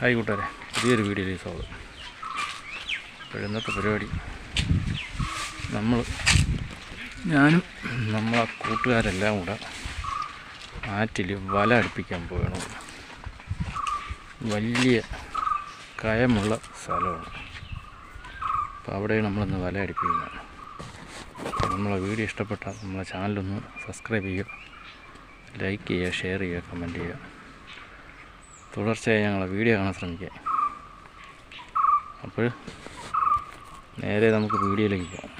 Hi കൂട്ടുകാരെ പുതിയൊരു വീഡിയോയിലേക്ക് സ്വാഗതം. അപ്പോൾ ഇന്നത്തെ പരിപാടി നമ്മൾ ഞാനും നമ്മളെ കൂട്ടുകാരെല്ലാം കൂടെ ആറ്റിൽ വല അടുപ്പിക്കാൻ പോകണം വലിയ കയമുള്ള സ്ഥലമാണ്. അപ്പോൾ അവിടെ നമ്മളിന്ന് വല അടുപ്പിക്കുന്നത്. നമ്മളെ വീഡിയോ ഇഷ്ടപ്പെട്ടാൽ നമ്മളെ ചാനലൊന്ന് സബ്സ്ക്രൈബ് ചെയ്യുക ലൈക്ക് ചെയ്യുക ഷെയർ ചെയ്യുക കമന്റ് ചെയ്യുക. തുടർച്ചയായി ഞങ്ങളെ വീഡിയോ കാണാൻ ശ്രമിക്കുക അപ്പോൾ നേരെ നമുക്ക് വീഡിയോയിലേക്ക് പോകാം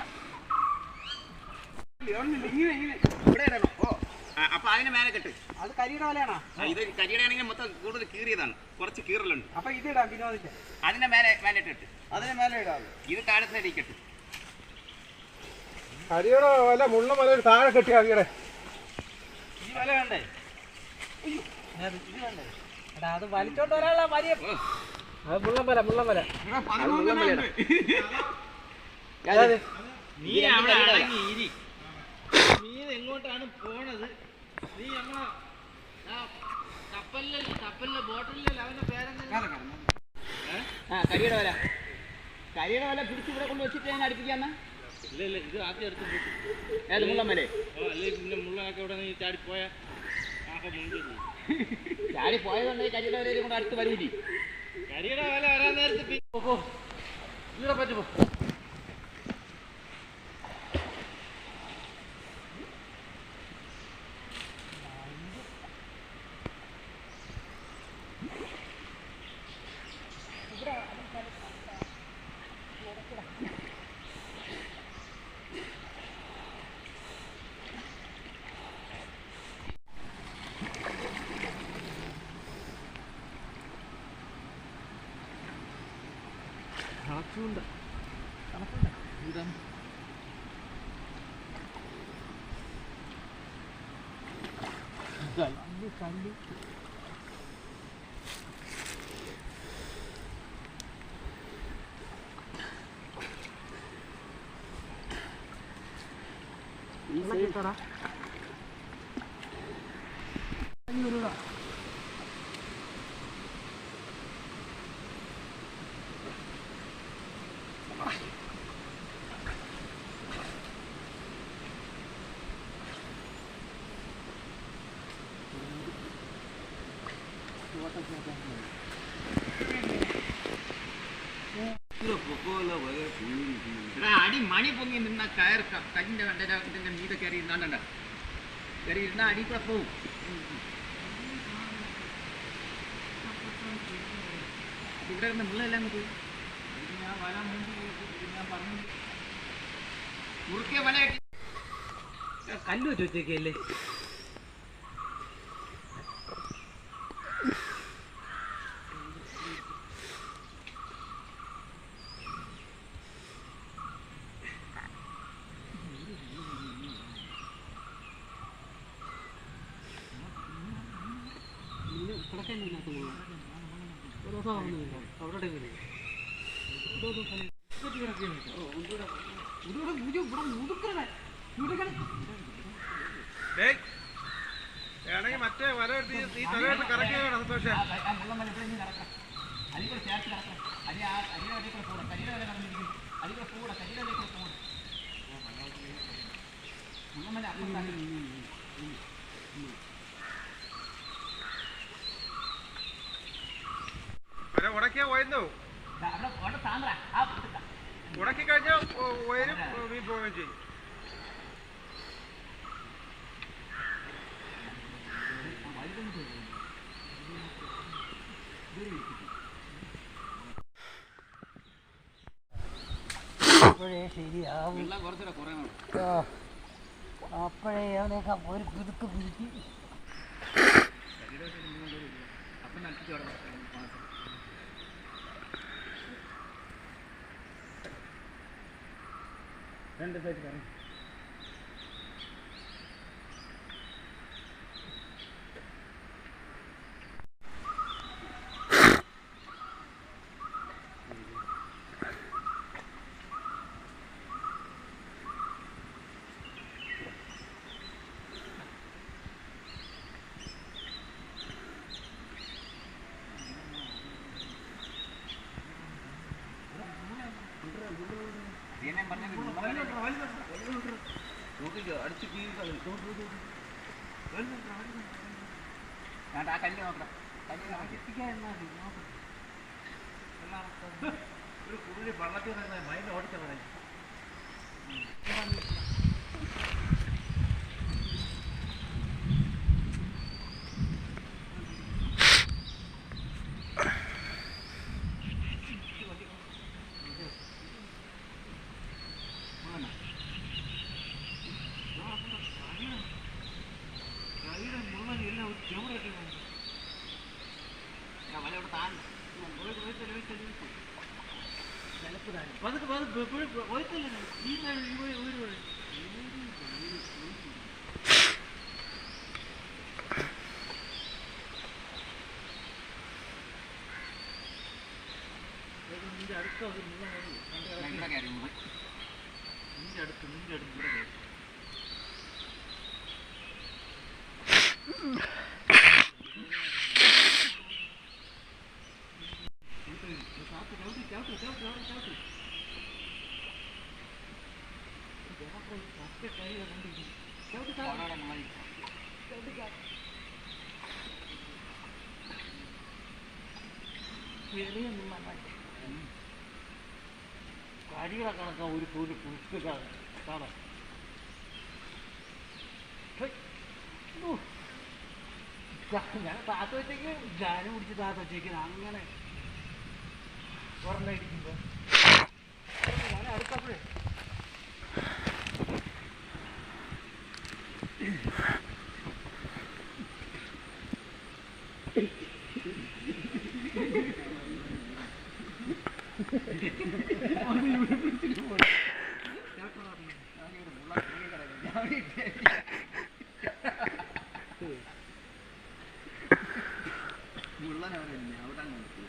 അപ്പൊ താഴെ കെട്ടി കരിയുടെ അത് വലിച്ചോണ്ട് വരാനുള്ള വലിയ അത് മുള്ളം വല നീ അവിടെ അടങ്ങി ഇരി. നീ എങ്ങോട്ടാണ് പോണത്? നീ നമ്മളെ കപ്പലിലെ കപ്പലിലെ ബോട്ടിലെ അവന്റെ പേരെന്താ? കരിയുടെ വല. കരിയുടെ വല പിടിച്ച് ഇവിടെ കൊണ്ട് വെച്ചിട്ട് ഞാൻ അടുപ്പിക്കാന്ന ഇല്ല ഇല്ല ഇത് ആദ്യം എടുത്ത് ഏത് മുള്ളമ്മലേ അല്ലെങ്കിൽ പിന്നെ മുള്ളൊക്കെ ഇവിടെ നീ ചാടിപ്പോയാ ചാടി പോയതുണ്ടെങ്കിൽ കരിയുടെ വല കൊണ്ട് അടുത്ത് വരൂലി? കരിയുടെ വില വരാൻ നേരത്ത് പിന്നെ പോ, പോ ഇവിടെ പറ്റുമോ എടാ അടി മണി പൊങ്ങി നിന്ന കയർ ക- കല്ലിന്റെ കണ്ടന്റെ ഇതിന്റെ മീതെ കയറി ഇരുന്നാണ്ടണ്ട കയറി ഇരുന്ന അടി കൂടെ പോവും ഇവിടെ ഇരുന്ന് മുള്ളെല്ലാം അങ്ങ് പോയി ഇത് ഞാൻ വല മുമ്പ് ഇത് ഞാൻ പറഞ്ഞു മുറുക്കിയ വല കെട്ടി കല്ല് വെച്ച് വെച്ചേക്കല്ലേ വേണമെങ്കിൽ മറ്റേ വല എടുത്ത് ഈ- തലയിട്ട് കറക്കിയാണ് സന്തോഷം അടി കൂടെ ചേർത്ത് കിടക്കണം അടി ആ അരിയുടെ അടി കൂടെ പോകണം കരിയുടെ വല കടന്നിരിക്കും അടി കൂടെ പോകണം കരിയുടെ അടി കൂടെ പോകണം മുള്ളമ്മല അപ്പുറത്താണ് വല താന്ത്രാ ആ ഇതാ. ഉടക്കി കഴിഞ്ഞാൽ ഉയരും മീൻ പോവുകയും ചെയ്യും. അപ്പോഴേ ശരിയാവും. അപ്പോഴേ അവനൊക്കെ ഒരു കുതുക്ക് പുതുക്കി അപ്പം നട്ടിട്ട് കിടന്നു ரெண்டு பேர் பாருங்க Thank you. കീഴ് ആ കല്ല് നോക്കണം കല്ല് ഒരു കുറുകി വള്ളത്തിൽ മൈൻഡ് ഓടിച്ചാൽ പതുക്കെ പതുക്കെ പോയിട്ടില്ല ഈ ഒരു നിന്റെ അടുത്ത. നിന്റെ അടുത്ത് നിന്റെ അടുത്ത് ഇവിടെ കയറി. ഓടോടെ മുറി. കരികളെ കണക്കാൻ ഒരു ഒരു പുസ്തകം കാണാം ഞാൻ താത്ത വെച്ചേക്ക് ഞാനും പിടിച്ച് താത്ത വെച്ചേക്ക് അങ്ങനെ ഒരെണ്ണടിക്കുമ്പോ ഞാൻ അടുത്തപ്പോഴേ മുള്ളൻ അവിടെ ഇല്ല. അവിടെ അങ്ങ് നിർത്തി.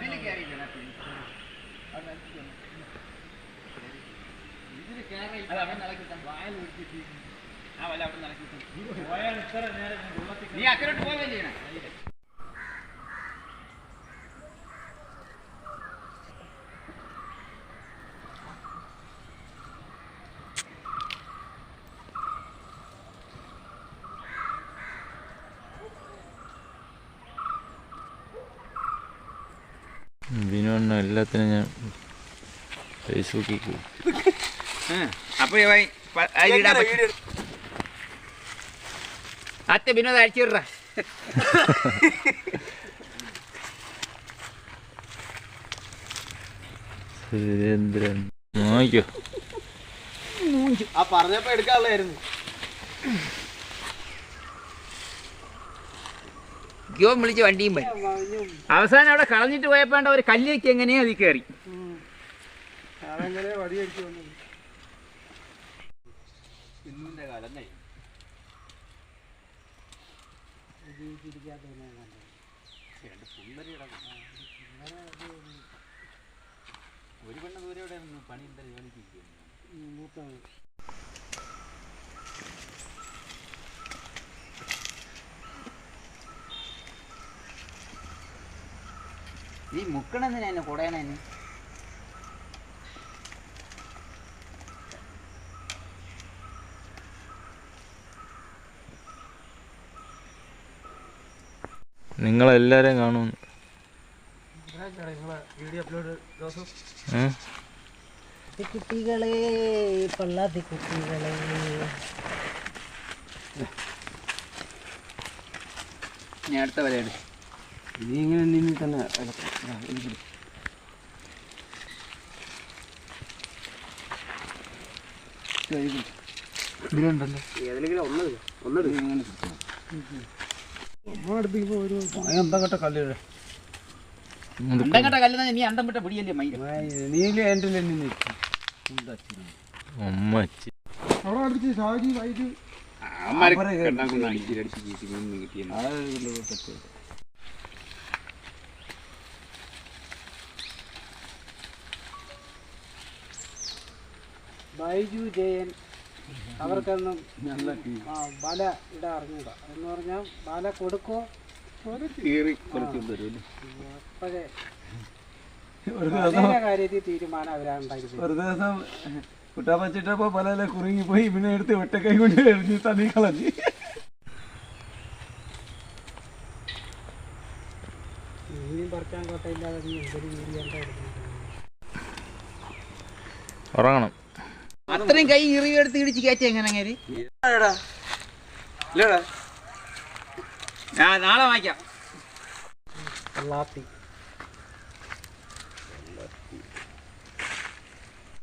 ഇതിൽ കയറിയില്ല ഇതിനകത്ത്. അവിടെ നിലത്ത് ചെന്ന്. ഇതിൽ കയറി അത് അവിടെ നിലക്കിട്ടാ. വായിൽ ഒഴിച്ചിട്ട് ആ വല അവിടെ നിലക്കിട്ടു പോയാൽ ഇത്ര നേരം ഞാൻ വെള്ളത്തിൽ നീ അക്കരോട്ട് പോവുകയും ചെയ്യണം. ബിനുവണ്ണ എല്ലാത്തിനും ഞാൻ ഫേസ്ബുക്കിൽ അപ്പൊ അത്തെ വിനോദ അടിച്ചിട സുരേന്ദ്രൻ നോക്കിയോ ആ പറഞ്ഞപ്പോ എടുക്കാനുള്ളായിരുന്നു ജോൻ വിളിച്ച് വണ്ടിയും പോയി അവസാനം അവിടെ കളഞ്ഞിട്ട് പോയപ്പോ ഒരു കല്ലേക്ക് എങ്ങനെയാ അതിൽ കയറി. അതെങ്ങനെ വടി അടിച്ചു വന്നത്. ഇന്നിന്റെ കാലം രണ്ട് പുള്ളരി ഒരു പെണ്ണ് ദൂരെ ഇവിടെ പണി എന്താ ജോലിക്ക് നീ മുക്കണെന്ന് എന്നെ നിങ്ങളെല്ലാവരെയും കാണുന്നു വീഡിയോ അപ്ലോഡ് ദിവസം ഏ? കുട്ടികളെ പള്ളാത്തി കുട്ടികളെ ഞാൻ അടുത്ത നീ ഇങ്ങനെ നിന്നിൽ തന്നെ ഇതിലുണ്ടല്ലോ. ഏതെങ്കിലും ഒന്നത് ഒന്നെടുക്കും. എന്താ കേട്ട കല്ല് ബൈജു ജയൻ അവർക്കൊന്നും വല ഇടാൻ അറിഞ്ഞൂടാ. എന്ന് പറഞ്ഞാൽ വല കൊടുക്കോ? അപ്പോഴേ കാര്യത്തിൽ തീരുമാനം ഒരു ദിവസം കുട്ടാ വച്ചിട്ടപ്പോ പല കുറുങ്ങി പോയി പിന്നെ എടുത്ത് ഒറ്റക്കൈ കൊണ്ട് എറിഞ്ഞ് തന്നി കളഞ്ഞ്. ഉറങ്ങണം. അത്രയും കൈ ഇറിയെടുത്ത് ഇടിച്ച് കയറ്റി എങ്ങനെ അങ്ങനെ ഞാൻ നാളെ വാങ്ങിക്കാം.